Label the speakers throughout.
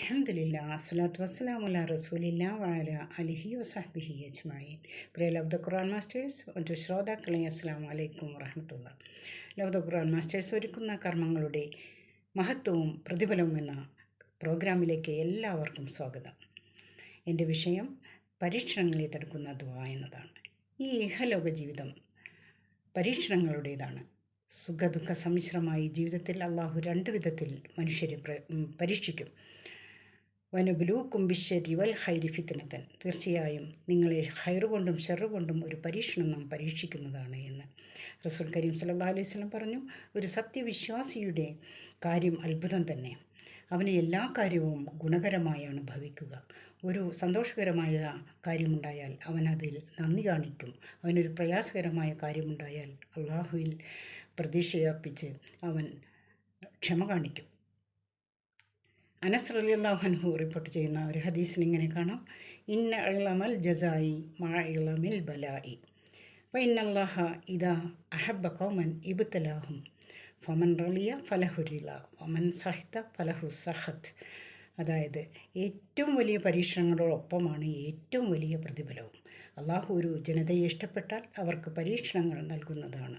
Speaker 1: അലഹമില്ല അസ്സലാത്തു വസ്സലാം അലാ റസൂലില്ല വാല അലിഹി വസഹബിഹി അജ്മഈൻ. പ്രിയ ലബ്ദ ഖുർആൻ മാസ്റ്റേഴ്സ് മറ്റു ശ്രോതാക്കളെ അസ്സാം വലൈക്കും വറഹമത്തുള്ള. ലബ്ദ ഖുർആൻ മാസ്റ്റേഴ്സ് ഒരുക്കുന്ന കർമ്മങ്ങളുടെ മഹത്വവും പ്രതിഫലവും എന്ന പ്രോഗ്രാമിലേക്ക് എല്ലാവർക്കും സ്വാഗതം. എന്റെ വിഷയം പരീക്ഷണങ്ങളെ തടുക്കുന്ന ദ്വാ എന്നതാണ്. ഈ ഇഹലോക ജീവിതം പരീക്ഷണങ്ങളുടേതാണ്. സുഖദുഃഖ സമ്മിശ്രമായി ജീവിതത്തിൽ അള്ളാഹു രണ്ട് വിധത്തിൽ മനുഷ്യരെ പരീക്ഷിക്കും. വനുബുലൂക്കും ബിശ്ശരി വൽ ഹൈരി ഫിത്തനത്തൻ തീർച്ചയായും നിങ്ങളെ ഹൈറ് കൊണ്ടും കൊണ്ടും ഒരു പരീക്ഷണം നാം പരീക്ഷിക്കുന്നതാണ് എന്ന് റസൂൽ കരീം സല്ലാ അലൈഹി സ്വലം പറഞ്ഞു. ഒരു സത്യവിശ്വാസിയുടെ കാര്യം അത്ഭുതം തന്നെ. അവന് എല്ലാ കാര്യവും ഗുണകരമായാണ് ഭവിക്കുക. ഒരു സന്തോഷകരമായ കാര്യമുണ്ടായാൽ അവൻ അതിൽ നന്ദി കാണിക്കും. അവനൊരു പ്രയാസകരമായ കാര്യമുണ്ടായാൽ അള്ളാഹുവിൽ പ്രതീക്ഷയർപ്പിച്ച് അവൻ ക്ഷമ കാണിക്കും. അനസ് റളിയല്ലാഹു റിപ്പോർട്ട് ചെയ്യുന്ന ഒരു ഹദീസിൽ ഇങ്ങനെ കാണാം. ഇന്ന ഇളമൽ ജസായി മാ ഇളമിൽ ബലായി. അപ്പോൾ ഇന്നല്ലാഹ ഇതാ അഹബ കൗമൻ ഇബുത്തലാഹും ഫമൻ റലിയ ഫലഹുരില ഫമൻ സഹിത ഫലഹു സഹത്ത് അതായത് ഏറ്റവും വലിയ പരീക്ഷണങ്ങളോടൊപ്പമാണ് ഏറ്റവും വലിയ പ്രതിഫലവും. അള്ളാഹു ഒരു ജനതയെ ഇഷ്ടപ്പെട്ടാൽ അവർക്ക് പരീക്ഷണങ്ങൾ നൽകുന്നതാണ്.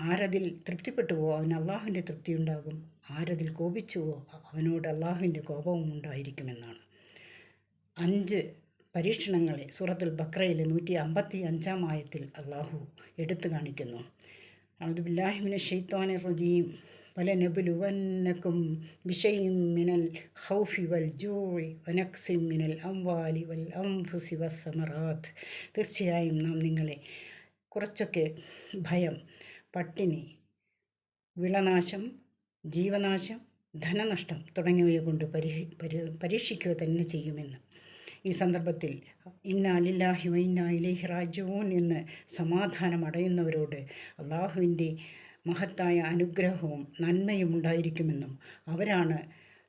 Speaker 1: ആരതിൽ തൃപ്തിപ്പെട്ടുവോ? അവന് അള്ളാഹുവിന്റെ തൃപ്തി ഉണ്ടാകും ആരതിൽ കോപിച്ചുവോ? അവനോട് അള്ളാഹുവിന്റെ കോപവും ഉണ്ടായിരിക്കുമെന്നാണ്. അഞ്ച് പരീക്ഷണങ്ങളെ സൂറത്തുൽ ബക്രയിലെ നൂറ്റി അമ്പത്തി അഞ്ചാം ആയത്തിൽ അള്ളാഹു എടുത്തു കാണിക്കുന്നു. അബ്ദുബില്ലാഹിമിന് ഷെയ്ത്താനെ റജീം. പല നബുലുവന്നക്കും വിഷയും മിനൽ ഹൗഫി വൽ ജൂഴി വനക്സിം മിനൽ അംവാലി വൽ അംഫുസി വസമറാത്ത് തീർച്ചയായും നാം നിങ്ങളെ കുറച്ചൊക്കെ ഭയം പട്ടിണി വിളനാശം ജീവനാശം ധനനഷ്ടം തുടങ്ങിയവയെ കൊണ്ട് പരിഹി പരി പരീക്ഷിക്കുക തന്നെ ചെയ്യുമെന്ന്. ഈ സന്ദർഭത്തിൽ ഇന്ന അലില്ലാഹി വൈന്ന ഇലേഹി റാജുവൂൻ എന്ന് സമാധാനം അടയുന്നവരോട് അള്ളാഹുവിന്റെ മഹത്തായ അനുഗ്രഹവും നന്മയും ഉണ്ടായിരിക്കുമെന്നും അവരാണ്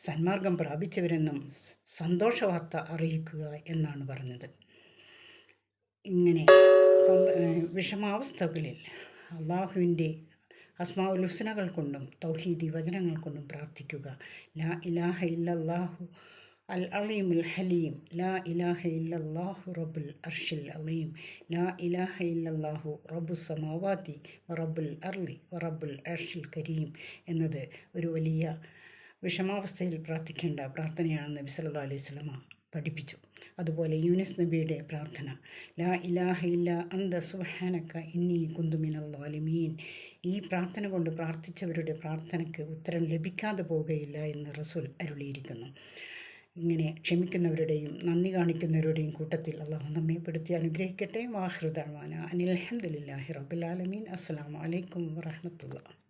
Speaker 1: സന്മാർഗം പ്രാപിച്ചവരെന്നും സന്തോഷവാർത്ത അറിയിക്കുക എന്നാണ് പറഞ്ഞത്. ഇങ്ങനെ വിഷമാവസ്ഥകളിൽ അള്ളാഹുവിന്റെ ഹുസ്നകൾ കൊണ്ടും തൗഹീദി വചനങ്ങൾ കൊണ്ടും പ്രാർത്ഥിക്കുക. ലാ ഇലാഹ ഇല്ലല്ലാഹു അൽ അലീമുൽ ഹലീം. ലാ ഇലാഹ ഇല്ലല്ലാഹു റബുൽ അർഷിൽ അലീം. ലാ ഇലാഹ ഇല്ലല്ലാഹു റബ്ബു സമാവാതി റബ്ബുൽ അർലി റബ്ബുൽ അർഷിൽ കരീം എന്നത് ഒരു വലിയ വിഷമാവസ്ഥയിൽ പ്രാർത്ഥിക്കേണ്ട പ്രാർത്ഥനയാണെന്ന് നബി സല്ലല്ലാഹു അലൈഹി വസല്ലമ. പഠിപ്പിച്ചു. അതുപോലെ യൂനിസ് നബിയുടെ പ്രാർത്ഥന. ലാ ഇലാഹ ഇല്ല അന്ത സുഹാനക്ക ഇന്നി കുന്തുമിനൽ വാലിമീൻ ഈ പ്രാർത്ഥന കൊണ്ട് പ്രാർത്ഥിച്ചവരുടെ പ്രാർത്ഥനയ്ക്ക് ഉത്തരം ലഭിക്കാതെ പോകുകയില്ല എന്ന് റസൂൽ അരുളിയിരിക്കുന്നു. ഇങ്ങനെ ക്ഷമിക്കുന്നവരുടെയും നന്ദി കാണിക്കുന്നവരുടെയും കൂട്ടത്തിൽ അള്ളാഹു നമ്മെ അനുഗ്രഹിക്കട്ടെ. വാഹൃദാന അനിൽ അഹമ്മദില്ലാഹി റബുലാലമീൻ അസ്സാം വലൈക്കും അലൈക്കും വറഹ്മത്തുള്ളാഹി